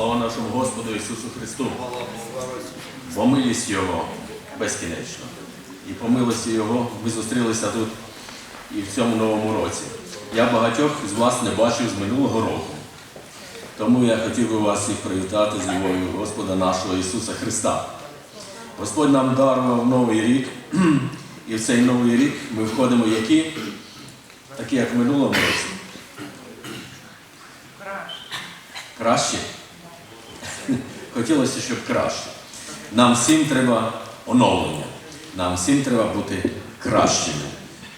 Слава нашому Господу Ісусу Христу. Бо милість Його безкінечна. І по милості Його ми зустрілися тут і в цьому новому році. Я багатьох з вас не бачив з минулого року. Тому я хотів би вас всіх привітати з любов'ю Господа нашого Ісуса Христа. Господь нам дарував новий рік, і в цей новий рік ми входимо які? Такі, як в минулому році. Краще? Хотілося, щоб краще. Нам всім треба оновлення. Нам всім треба бути кращими.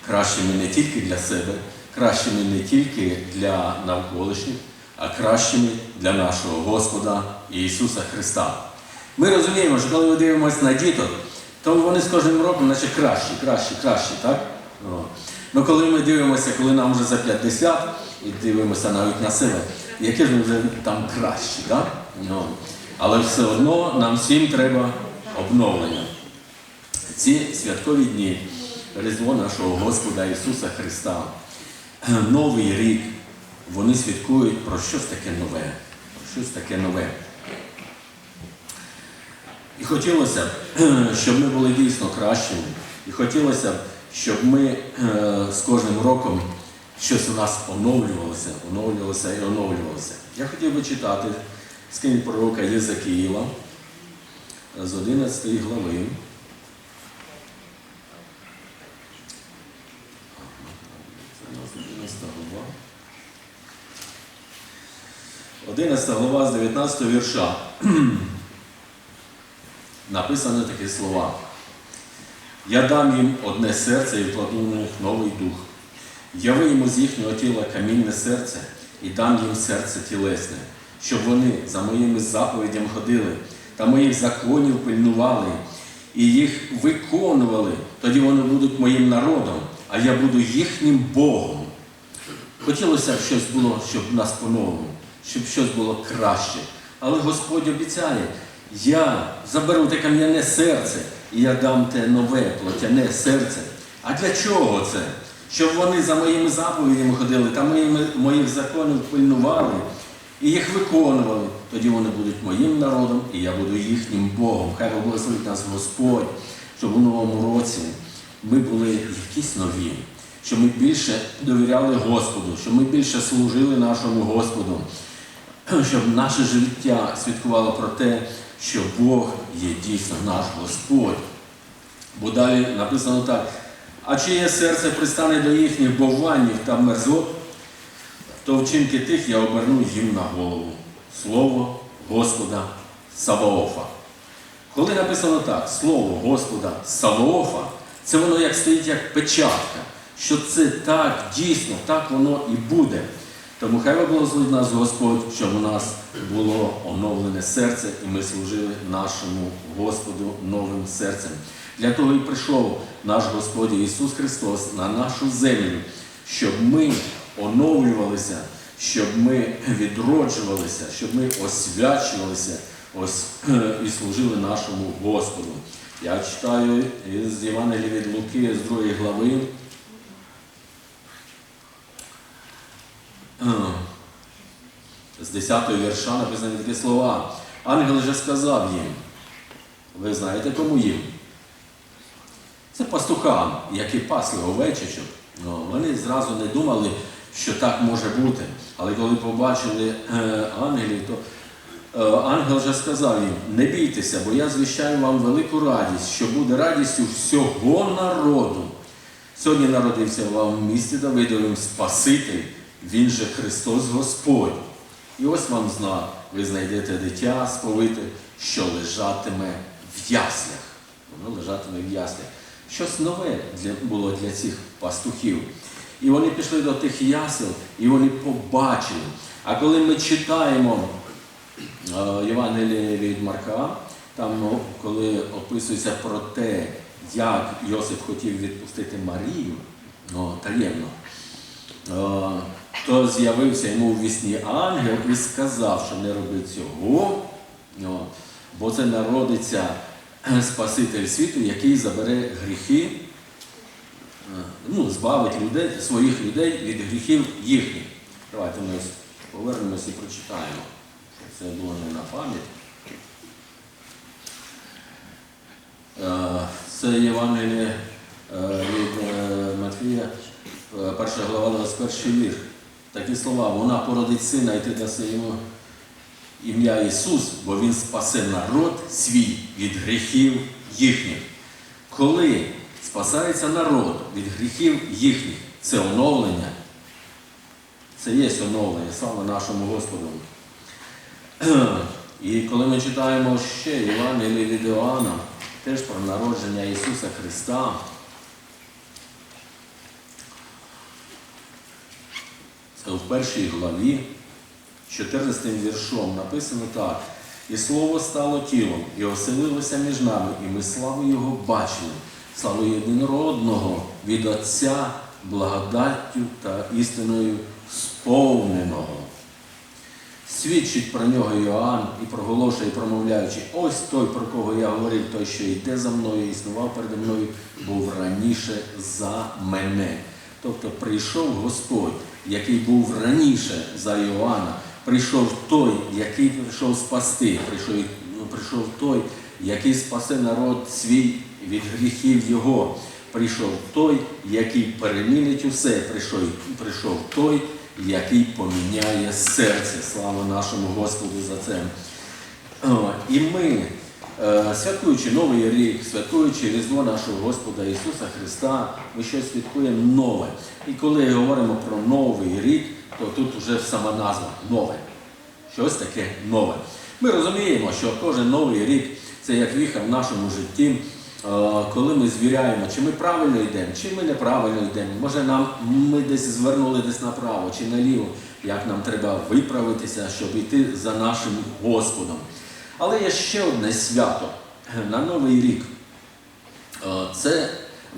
Кращими не тільки для себе, кращими не тільки для навколишніх, а кращими для нашого Господа Ісуса Христа. Ми розуміємо, що коли ми дивимося на діток, то вони з кожним роком наче кращі, кращі, кращі, так? Ну коли ми дивимося, коли нам вже за 50 і дивимося навіть на себе, які ж ми вже там кращі, так? Але все одно нам всім треба обновлення. Ці святкові дні, Різдво нашого Господа Ісуса Христа, Новий рік, вони святкують про щось таке нове. Про щось таке нове. І хотілося б, щоб ми були дійсно кращими. І хотілося б, щоб ми е, з кожним роком щось у нас оновлювалося, оновлювалося і оновлювалося. Я хотів би читати з книги пророка Єзекіїла з 11 глави. 11 глава. з 19 вірша. Написано такі слова. Я дам їм одне серце і вкладу в них новий дух. Я вийму з їхнього тіла камінне серце і дам їм серце тілесне, щоб вони за моїми заповідями ходили та моїх законів пильнували і їх виконували. Тоді вони будуть моїм народом, а я буду їхнім Богом. Хотілося б щось було, щоб нас по-новому, щоб щось було краще. Але Господь обіцяє, я заберу те кам'яне серце, і я дам те нове плотяне серце. А для чого це? Щоб вони за моїми заповідями ходили та моїх законів пильнували і їх виконували. Тоді вони будуть моїм народом, і я буду їхнім Богом. Хай благословить нас Господь, щоб у новому році ми були якісь нові, щоб ми більше довіряли Господу, щоб ми більше служили нашому Господу, щоб наше життя свідкувало про те, що Бог є дійсно наш Господь. Бо далі написано так. А чиє серце пристане до їхніх бовванів та мерзот, то вчинки тих я оберну їм на голову. Слово Господа Саваофа. Коли написано так, слово Господа Саваофа, це воно як стоїть як печатка, що це так, дійсно, так воно і буде. Тому хай благословить нас Господь, щоб у нас було оновлене серце, і ми служили нашому Господу новим серцем. Для того і прийшов наш Господь Ісус Христос на нашу землю, щоб ми оновлювалися, щоб ми відроджувалися, щоб ми освячувалися ось, і служили нашому Господу. Я читаю із Євангелія від Луки з 2 глави. З 10 вірша написані такі слова. Ангел же сказав їм, ви знаєте, кому їм? Це пастухам, які пасли овечечок. Ну, вони зразу не думали, що так може бути. Але коли побачили е, ангелів, то е, ангел же сказав їм, не бійтеся, бо я звіщаю вам велику радість, що буде радістю всього народу. Сьогодні народився вам в місті Давидовим Спаситель, він же Христос Господь. І ось вам знак, ви знайдете дитя сповите, що лежатиме в яслях. Воно лежатиме в яслях. Щось нове було для цих пастухів. І вони пішли до тих ясел, і вони побачили. А коли ми читаємо е, Євангеліє від Марка, там, коли описується про те, як Йосип хотів відпустити Марію ну, таємно, е, то з'явився йому в вісні ангел і сказав, що не роби цього, ну, бо це народиться Спаситель світу, який забере гріхи, е, ну, збавить людей, своїх людей від гріхів їхніх. Давайте ми повернемося і прочитаємо. Це було не на пам'ять. Е, Це Євангеліє е, від е, Матвія, е, перша глава 21 вірш. Такі слова, вона породить сина, і ти даси йому ім'я Ісус, бо Він спасе народ свій від гріхів їхніх. Коли спасається народ від гріхів їхніх, це оновлення. Це є оновлення, слава нашому Господу. І коли ми читаємо ще Євангеліє від Іоанна, теж про народження Ісуса Христа, це в першій главі, 14 віршом написано так. І слово стало тілом, і оселилося між нами, і ми славу Його бачили, славу єдинородного від Отця, благодаттю та істиною сповненого. Свідчить про нього Іоанн і проголошує, промовляючи, ось той, про кого я говорив, той, що йде за мною, існував передо мною, був раніше за мене. Тобто прийшов Господь, який був раніше за Іоанна, прийшов той, який прийшов спасти, прийшов, ну, прийшов той, який спасе народ свій від гріхів його. Прийшов той, який перемінить усе, прийшов, прийшов той, який поміняє серце. Слава нашому Господу за це. І ми, е, святкуючи Новий рік, святкуючи Різдво нашого Господа Ісуса Христа, ми щось святкуємо нове. І коли говоримо про Новий рік, то тут вже сама назва нове. Щось таке нове. Ми розуміємо, що кожен новий рік це як віха в нашому житті, коли ми звіряємо, чи ми правильно йдемо, чи ми неправильно йдемо. Може нам ми десь звернули десь направо чи наліво, як нам треба виправитися, щоб йти за нашим Господом. Але є ще одне свято на Новий рік. Це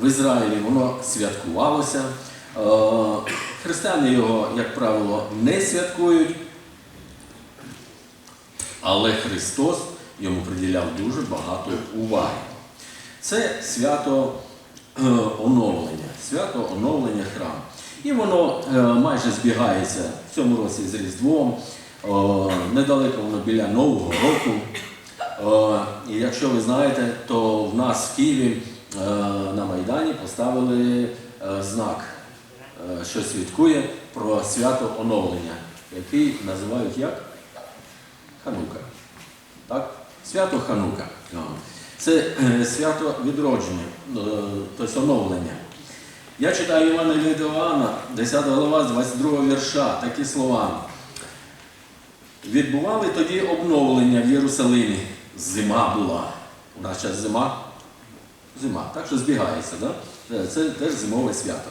в Ізраїлі воно святкувалося. Християни його, як правило, не святкують. Але Христос йому приділяв дуже багато уваги. Це свято е, оновлення, свято оновлення храму. І воно е, майже збігається в цьому році з Різдвом, е, недалеко воно біля Нового року. І якщо ви знаєте, то в нас в Києві на Майдані поставили знак, що свідкує про свято оновлення, який називають як? Ханука. Так? Свято Ханука. Це е, свято відродження, е, тобто оновлення. Я читаю Івана від Іоанна, 10 глава з 22 вірша, такі слова. Відбували тоді обновлення в Єрусалимі. Зима була. У нас зараз зима. Зима. Так що збігається, да? Це- це теж зимове свято.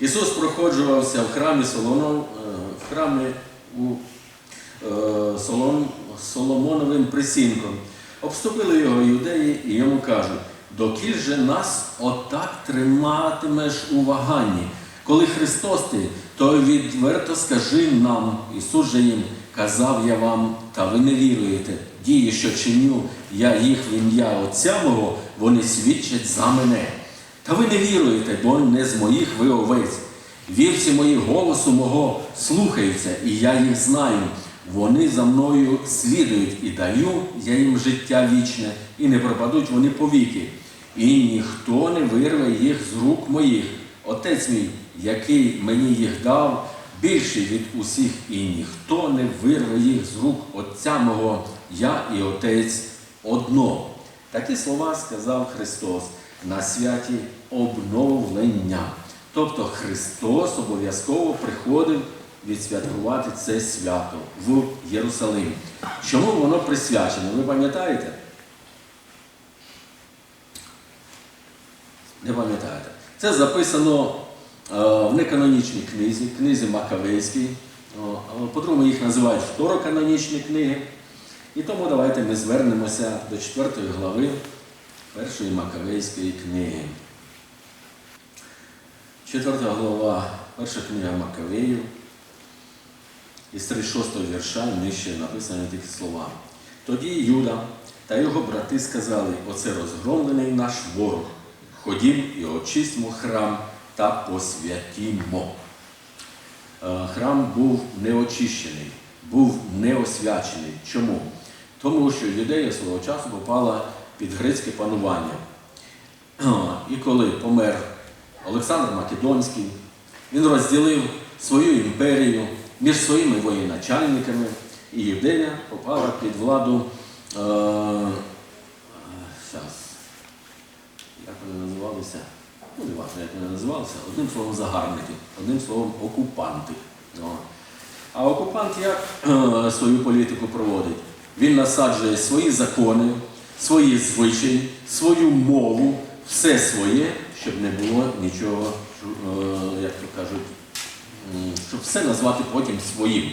Ісус проходжувався в храмі Солоно, е, в храмі у е, Солом, Соломоновим присінком. Обступили його юдеї і йому кажуть, докіль же нас отак триматимеш у ваганні. Коли Христос ти, то відверто скажи нам, Ісус же їм, казав я вам, та ви не віруєте. Дії, що чиню я їх в ім'я Отця мого, вони свідчать за мене. Та ви не віруєте, бо не з моїх ви овець. Вівці мої голосу мого слухаються, і я їх знаю. Вони за мною слідують і даю я їм життя вічне, і не пропадуть вони повіки. І ніхто не вирве їх з рук моїх. Отець мій, який мені їх дав, більший від усіх, і ніхто не вирве їх з рук Отця мого, я і Отець одно. Такі слова сказав Христос на святі обновлення. Тобто Христос обов'язково приходив відсвяткувати це свято в Єрусалимі. Чому воно присвячене? Ви пам'ятаєте? Не пам'ятаєте. Це записано е, в неканонічній книзі, книзі Макавейській. По-другому їх називають второканонічні книги. І тому давайте ми звернемося до 4 глави першої Макавейської книги. Четверта глава, перша книга Макавеїв. Із 36 вірша нижче написані такі слова. Тоді Юда та його брати сказали, оце розгромлений наш ворог. Ходім і очистимо храм та посвятімо. Е, Храм був неочищений. був неосвячений. Чому? Тому що юдея свого часу попала під грецьке панування. І коли помер Олександр Македонський, він розділив свою імперію між своїми воєначальниками, і Юдея попала під владу. Е, щас, як вони називалися? Ну, не важливо, як вони називалися, одним словом, загарбники, одним словом, окупанти. А окупант як е, свою політику проводить? Він насаджує свої закони, свої звичаї, свою мову, все своє, щоб не було нічого, е, як то кажуть, щоб все назвати потім своїм.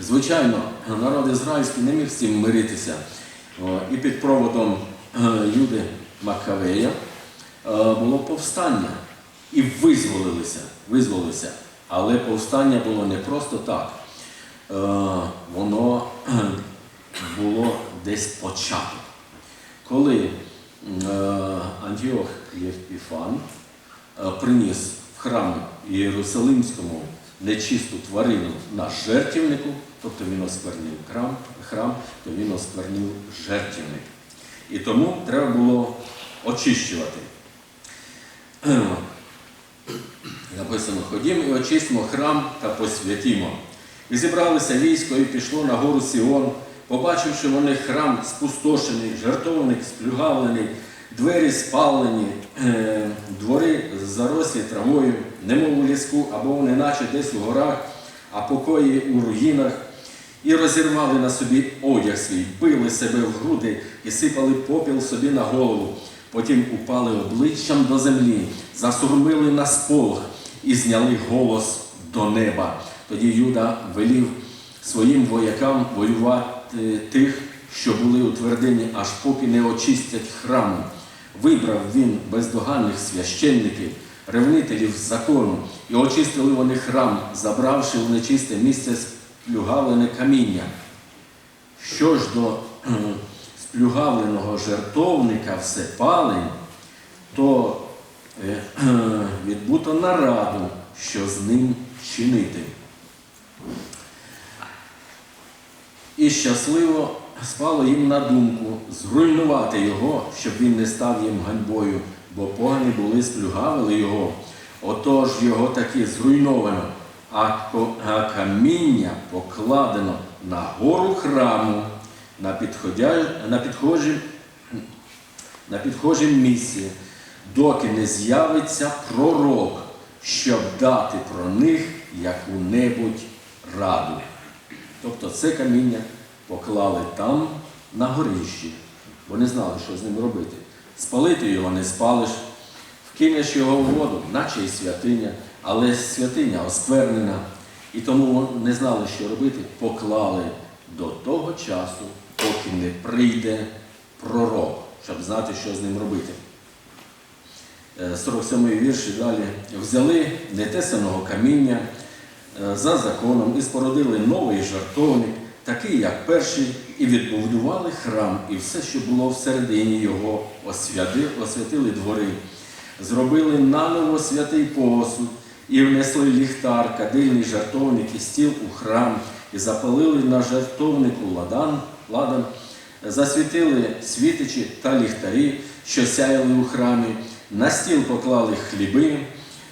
Звичайно, народ ізраїльський не міг з цим миритися. І під проводом е, Юди Маккавея е, було повстання. І визволилися, визволилися. Але повстання було не просто так. Е, Воно було десь почато. Коли Антіох Євпіфан приніс в храм Єрусалимському нечисту тварину на жертівнику, тобто він осквернив храм, храм, то він осквернив жертівник. І тому треба було очищувати. Написано, ходімо і очистимо храм та посвятімо. І зібралися військо і пішло на гору Сіон, побачивши вони храм спустошений, жертовник сплюгавлений, двері спалені, е, двори зарослі травою, немов у ліску, або неначе десь у горах, а покої у руїнах. І розірвали на собі одяг свій, били себе в груди і сипали попіл собі на голову. Потім упали обличчям до землі, засурмили на сполох і зняли голос до неба. Тоді Юда велів своїм воякам воювати тих, що були у твердині, аж поки не очистять храму. Вибрав він бездоганних священників, ревнителів закону, і очистили вони храм, забравши в нечисте місце сплюгавлене каміння. Що ж до сплюгавленого жертовника всепалень, то е, відбуто нараду, що з ним чинити. І щасливо спало їм на думку зруйнувати його, щоб він не став їм ганьбою, бо погані були, сплюгавили його. Отож його таки зруйновано, а, каміння покладено на гору храму, на, підходя... на, підхожім... на підхожім місці, доки не з'явиться пророк, щоб дати про них яку-небудь раду. Тобто це каміння поклали там, на горищі, бо не знали, що з ним робити. Спалити його не спалиш, вкинеш його в воду, наче й святиня, але святиня осквернена. І тому не знали, що робити, поклали до того часу, поки не прийде пророк, щоб знати, що з ним робити. Е, 47-й вірш і далі. Взяли нетесаного каміння е, за законом і спорудили новий жартовник, такий, як перший, і відбудували храм, і все, що було всередині його, освяти- освятили двори. Зробили наново святий посуд, і внесли ліхтар, кадильний жартовник і стіл у храм, і запалили на жартовнику ладан, ладан, засвітили світичі та ліхтарі, що сяяли у храмі, на стіл поклали хліби,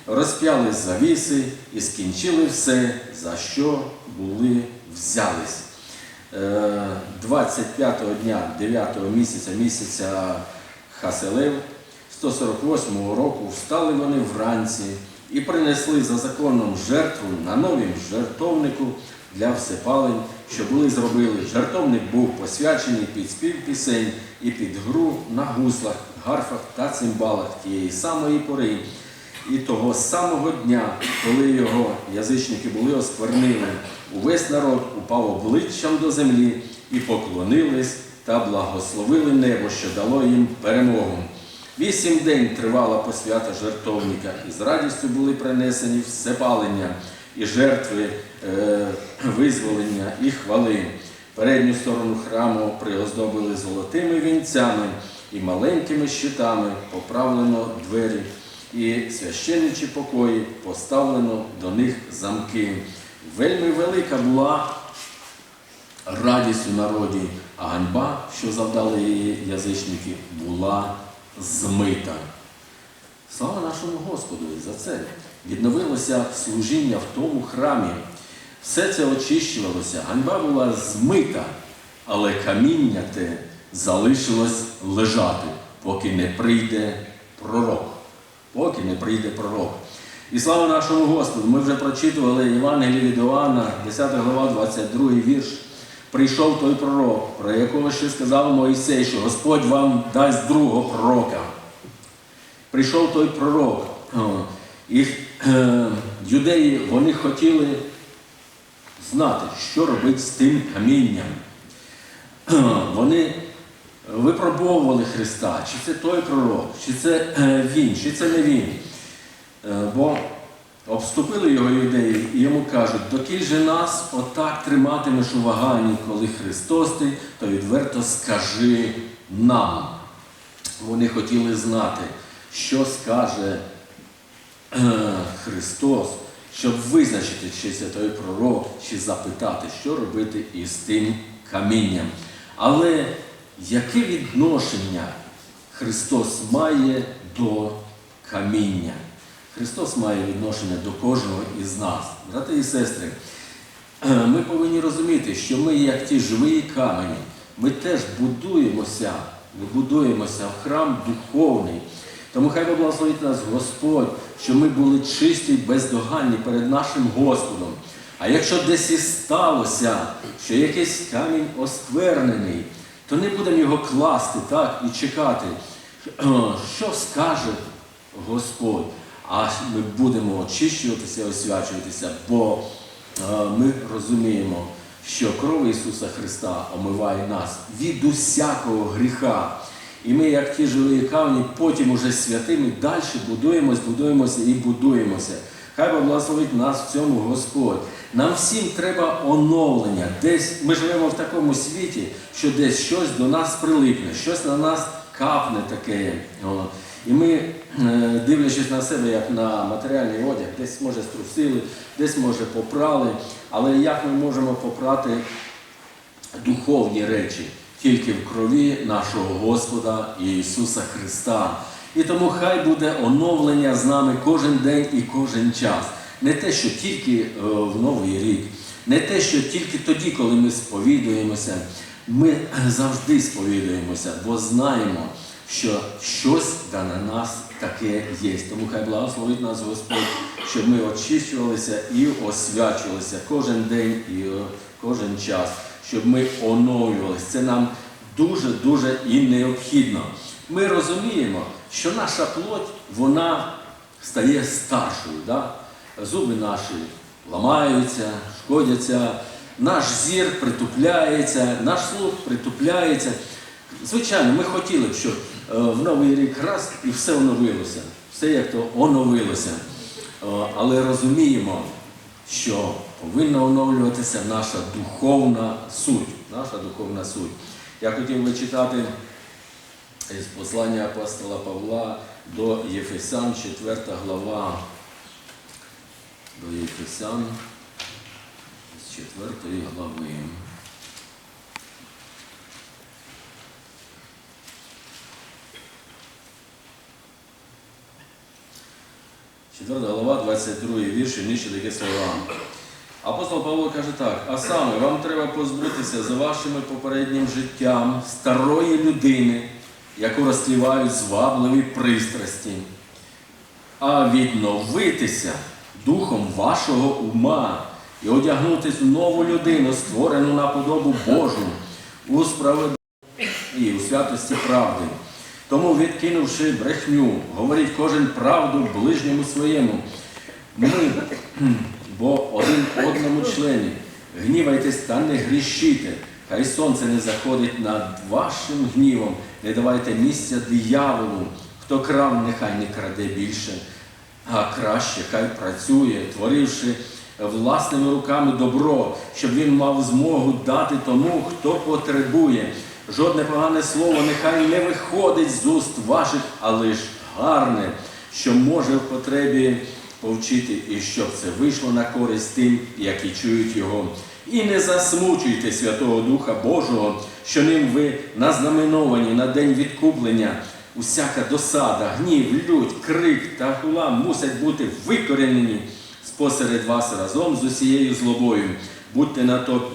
розп'яли завіси і скінчили все, за що були взялись. Е, 25-го дня 9-го місяця місяця Хаселев 148 року встали вони вранці і принесли за законом жертву на новім жертовнику для всепалень, що були зробили. Жертовник був посвячений під спів пісень і під гру на гуслах, гарфах та цимбалах тієї самої пори. І того самого дня, коли його язичники були осквернили, увесь народ упав обличчям до землі і поклонились та благословили небо, що дало їм перемогу. Вісім день тривала посвята жертовника, і з радістю були принесені всепалення і жертви е, визволення і хвали. Передню сторону храму приоздобили золотими вінцями і маленькими щитами, поправлено двері, і священничі покої поставлено до них замки. Вельми велика була радість у народі, а ганьба, що завдали її язичники, була змита. Слава нашому Господу за це. Відновилося служіння в тому храмі. Все це очищувалося, ганьба була змита, але каміння те залишилось лежати, поки не прийде пророк. Поки не прийде пророк. І слава нашому Господу! Ми вже прочитували Євангеліє від Іоанна, 10 глава, 22 вірш. Прийшов той пророк, про якого ще сказав Моїсей, що Господь вам дасть другого пророка прийшов той пророк. І е, юдеї вони хотіли знати, що робити з тим камінням. Вони випробовували Христа, чи це той пророк, чи це е, він, чи це не він. Е, Бо обступили його юдеї і йому кажуть, докіль же нас отак триматимеш у ваганні, коли Христос ти, то відверто скажи нам. Вони хотіли знати, що скаже е, Христос, щоб визначити, чи це той пророк, чи запитати, що робити із тим камінням. Але яке відношення Христос має до каміння? Христос має відношення до кожного із нас. Брати і сестри, е, ми повинні розуміти, що ми, як ті живі камені, ми теж будуємося, ми будуємося в храм духовний. Тому хай благословить нас Господь, що ми були чисті й бездоганні перед нашим Господом. А якщо десь і сталося, що якийсь камінь осквернений, то не будемо його класти так і чекати, що скаже Господь. А ми будемо очищуватися, освячуватися, бо е, ми розуміємо, що кров Ісуса Христа омиває нас від усякого гріха. І ми, як ті живі камені, потім уже святими далі будуємось, будуємося і будуємося. Хай благословить нас в цьому Господь. Нам всім треба оновлення. Десь ми живемо в такому світі, що десь щось до нас прилипне, щось на нас капне таке. І ми, е, дивлячись на себе, як на матеріальний одяг, десь може струсили, десь може попрали. Але як ми можемо попрати духовні речі? Тільки в крові нашого Господа Ісуса Христа. І тому хай буде оновлення з нами кожен день і кожен час. Не те, що тільки е, в Новий рік, не те, що тільки тоді, коли ми сповідуємося. Ми завжди сповідуємося, бо знаємо, що щось да на нас таке є. Тому хай благословить нас Господь, щоб ми очищувалися і освячувалися кожен день і е, кожен час, щоб ми оновлювалися. Це нам дуже-дуже і необхідно. Ми розуміємо, що наша плоть, вона стає старшою. Да? Зуби наші ламаються, шкодяться, наш зір притупляється, наш слух притупляється. Звичайно, ми хотіли б, щоб е, в новий рік раз і все оновилося, все як то оновилося. Е, Але розуміємо, що повинна оновлюватися наша духовна суть. Наша духовна суть. Я хотів би читати із послання апостола Павла до Єфесян, 4 глава. До Єфесян з 4 глави. Четверта глава, 22 вірш, і нижче такі слова. Апостол Павло каже так: а саме вам треба позбутися за вашими попереднім життям старої людини, яку розтлівають звабливі пристрасті, а відновитися духом вашого ума і одягнутися в нову людину, створену на подобу Божу, у справедливості і у святості правди. Тому, відкинувши брехню, говоріть кожен правду ближньому своєму. Ми, бо один одному члені, гнівайтесь та не грішите. Хай сонце не заходить над вашим гнівом, не давайте місця дияволу. Хто крав, нехай не краде більше, а краще хай працює, творивши власними руками добро, щоб він мав змогу дати тому, хто потребує. Жодне погане слово нехай не виходить з уст ваших, а лиш гарне, що може в потребі повчити, і щоб це вийшло на користь тим, які чують його. І не засмучуйте Святого Духа Божого, що ним ви назнаменовані на день відкуплення. Усяка досада, гнів, лють, крик та хула мусять бути викоренені спосеред вас разом з усією злобою. Будьте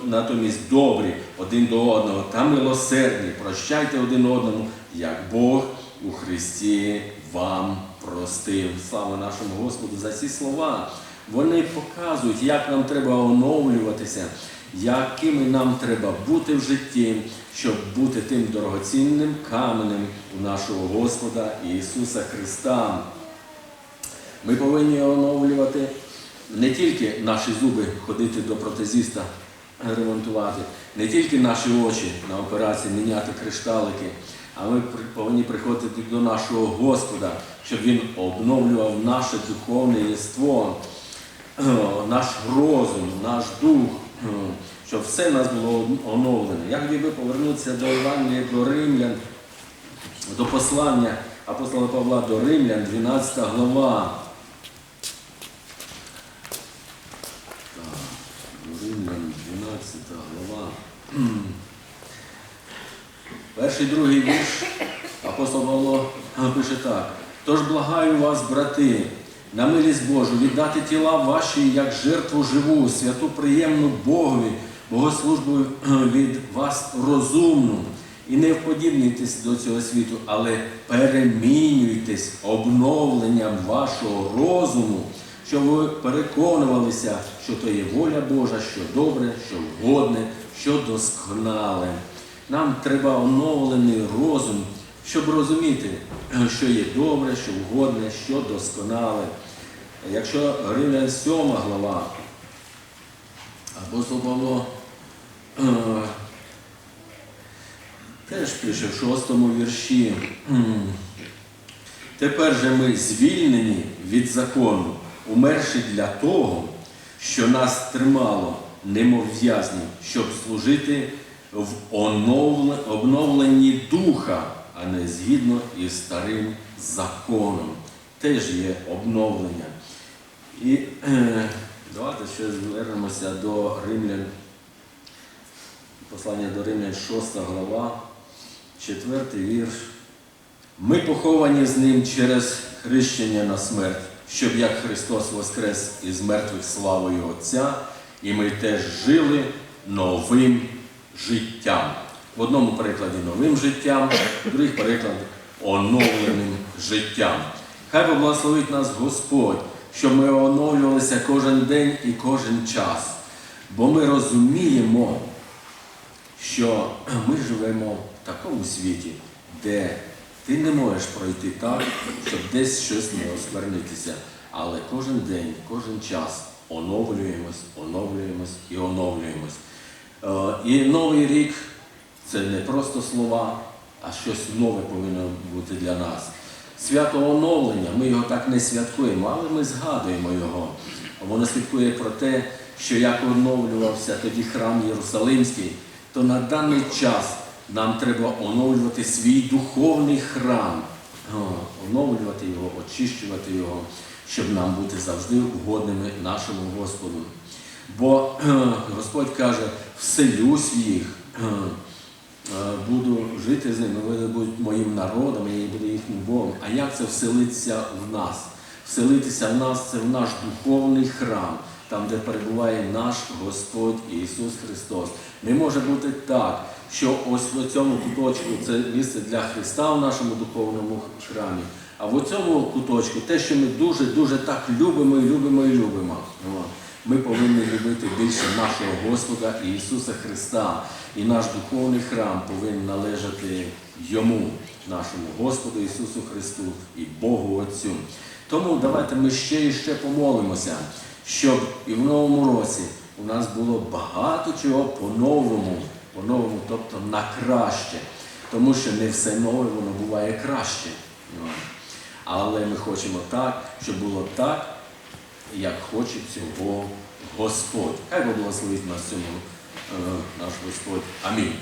натомість добрі один до одного та милосердні, прощайте один одному, як Бог у Христі вам простив. Слава нашому Господу за ці слова. Вони показують, як нам треба оновлюватися, якими нам треба бути в житті, щоб бути тим дорогоцінним каменем у нашого Господа Ісуса Христа. Ми повинні оновлювати не тільки наші зуби, ходити до протезіста, ремонтувати, не тільки наші очі на операції, міняти кришталики, а ми повинні приходити до нашого Господа, щоб Він обновлював наше духовне єство, наш розум, наш дух, е, щоб все нас було оновлене. Я хотів повернутися до Івангелія, до Римлян, до послання апостола Павла до Римлян, 12 глава. Римлян, 12 глава. Перший другий вірш апостол Павло пише так. Тож благаю вас, брати, на милість Божу, віддати тіла ваші як жертву живу, святу приємну Богові, богослужбу від вас розумну. І не вподібнюйтесь до цього світу, але перемінюйтесь обновленням вашого розуму, щоб ви переконувалися, що то є воля Божа, що добре, що вгодне, що досконале. Нам треба оновлений розум, щоб розуміти, що є добре, що вгодне, що досконале. Якщо Римлян 7 глава, апостол Павло е, теж пише в шостому вірші. Тепер же ми звільнені від закону, умерши для того, що нас тримало, немов в'язні, щоб служити в обновленні духа, а не згідно із старим законом. Теж є обновлення. І е, давайте ще звернемося до римлян. Послання до римлян 6 глава, 4 вірш. Ми поховані з ним через хрещення на смерть, щоб як Христос воскрес із мертвих славою Отця, і ми теж жили новим життям. В одному перекладі новим життям, в других перекладі оновленим життям. Хай поблагословить нас Господь, щоб ми оновлювалися кожен день і кожен час. Бо ми розуміємо, що ми живемо в такому світі, де ти не можеш пройти так, щоб десь щось не осквернитися. Але кожен день, кожен час оновлюємось, оновлюємось і оновлюємось. Е, І новий рік це не просто слова, а щось нове повинно бути для нас. Свято оновлення, ми його так не святкуємо, але ми згадуємо його. Воно свідкує про те, що як оновлювався тоді храм Єрусалимський, то на даний час нам треба оновлювати свій духовний храм, оновлювати його, очищувати його, щоб нам бути завжди угодними нашому Господу. Бо Господь каже, вселюсь їх, буду жити з ними, вони будуть моїм народом, я буду їхнім Богом. А як це вселитися в нас? Вселитися в нас це в наш духовний храм, там, де перебуває наш Господь Ісус Христос. Не може бути так, що ось в цьому куточку це місце для Христа в нашому духовному храмі. А в цьому куточку те, що ми дуже-дуже так любимо і любимо і любимо. Ми повинні любити більше нашого Господа Ісуса Христа. І наш духовний храм повинен належати Йому, нашому Господу Ісусу Христу і Богу Отцю. Тому давайте ми ще і ще помолимося, щоб і в новому році у нас було багато чого по-новому, по-новому, тобто на краще. Тому що не все нове воно буває краще. Але ми хочемо так, щоб було так, як хоче цього Господь. Хай благословить нас цьому е, наш Господь. Амінь.